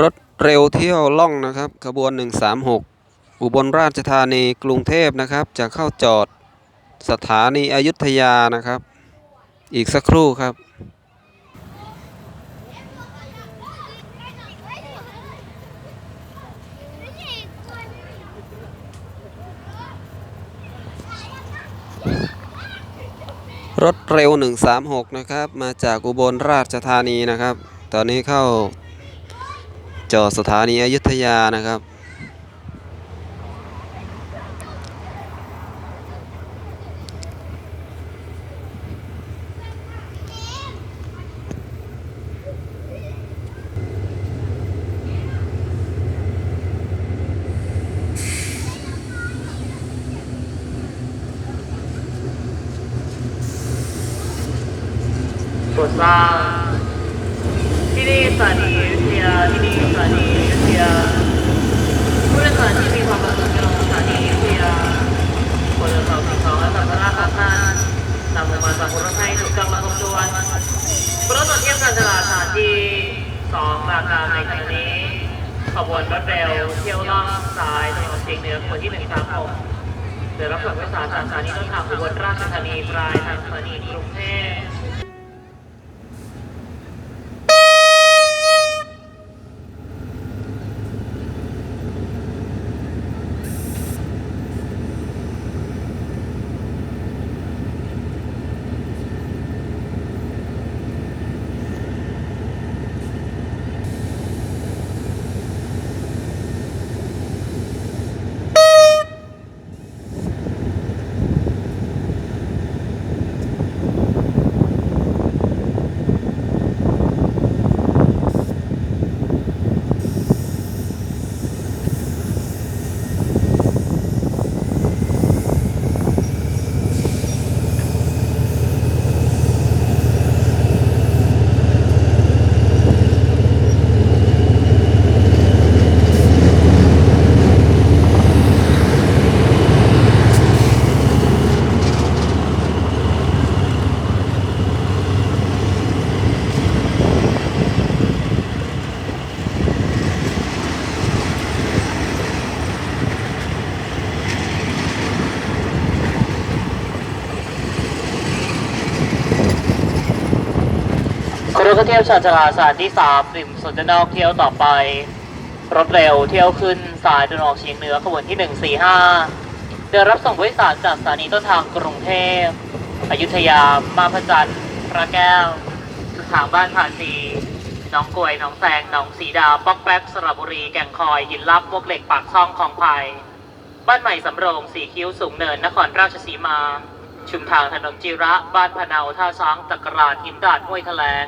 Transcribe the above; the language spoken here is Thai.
รถเร็วเที่ยวล่องนะครับขบวน 136 อุบลราชธานีกรุงเทพนะครับ จะเข้าจอดสถานีอยุธยานะครับ อีกสักครู่ครับ รถเร็ว 136 นะครับ มาจากอุบลราชธานีนะครับ ตอนนี้เข้า จอดสถานีอยุธยานะครับตรวจสร้าที่นี่สถานี ยุธยที่นี่สถานีอยุธยผู้โดยสารที่มีความประสงค์จะลงสถานีอยุธยาควรจะสอบสิ่งของและสัมภาระของท่านนำลงมาจากรถให้ถูกต้องและครบถ้วนรถตรวจเทียบการจราจรที่สองราคาในขณะนี้ขบวนรถเร็วเที่ยวล่องสายตะวันเฉียงเหนือขบวนที่หนึ่งสามหกเดี๋ยวรับส่งผู้โดยสารจากสถานีต้นทางอุบลราชธานีปลายทางสถานีกรุงเทพ กระเทียมชาญชาลาสายที่สามริมสวนจะนอกเที่ยวต่อไป รถเร็วเที่ยวขึ้นสายตะวันออกเฉียงเหนือขบวนที่ 145 เดินรับส่งผู้โดยสารจากสถานีต้นทางกรุงเทพ อยุธยา มาพระจันทร์พระแก้วสุดทางบ้านผาสีหน้องกลวยหน้องแซงหนองสีดาป๊อกแป๊กสระบุรี แก่งคอย หินลับมวกเหล็กปากช่องของไผ่บ้านใหม่สำโรงสีคิ้วสูงเนินนครราชสีมา ชุมทางถนนจิระ บ้านพะเนาท่าช้างตะกราดหินดาดห้วยแถลง